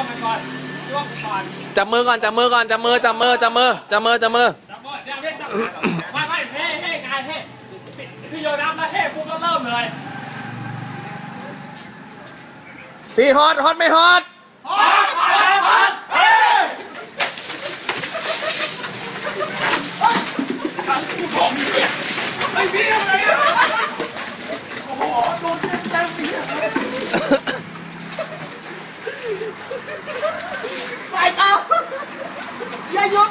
วงกันก่อนจ้วงกันก่อนจับมือก่อนจับมือก่อนจับมือจับมือจับมือจับมือจับมือจับมือเดี๋ยวเพ่จับไม่ไม่เฮ้เฮ้กายเฮ้พี่โยนับแล้วเฮ้ปุ๊บก็เริ่มเลยพี่ฮอตฮอตไม่ฮอต ไปเอาอย่าหยุด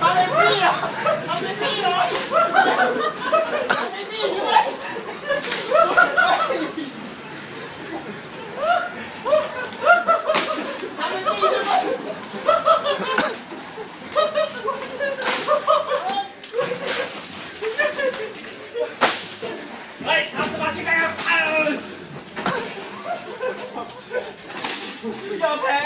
เอาเลยพี่อะเอาเลยพี่เลยเอาเลยพี่ด้วยเอาเลยพี่ด้วย เฮ้ยทำสมาชิกกันครับเออย อมแพ้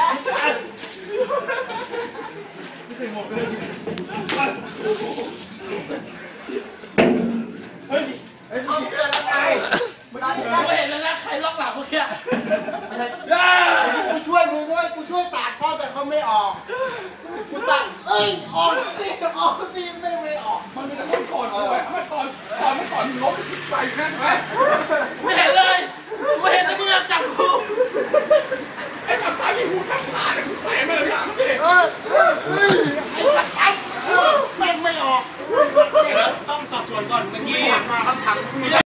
เอาเกินแล้วไงมึงเอาดิ กูเห็นแล้วนะใครล็อกหลังเมื่อกี้ กูช่วยมึงด้วยกู ช่วยตัดข้อแต่เขาไม่ออกกูตัดเอ้ยออกสิออกสิไม่ไม่ออกมันมีแต่คนก่อนด้วยไม่ก่อนก่อนไม่ก่อนล้มใส่แม่งไหมไม่เห็นเลยไม่เห็นแต่มึงจับกูไอ้กับตามีหูข้างขาเนี่ยกูใส่มาเลยครับพี่เออ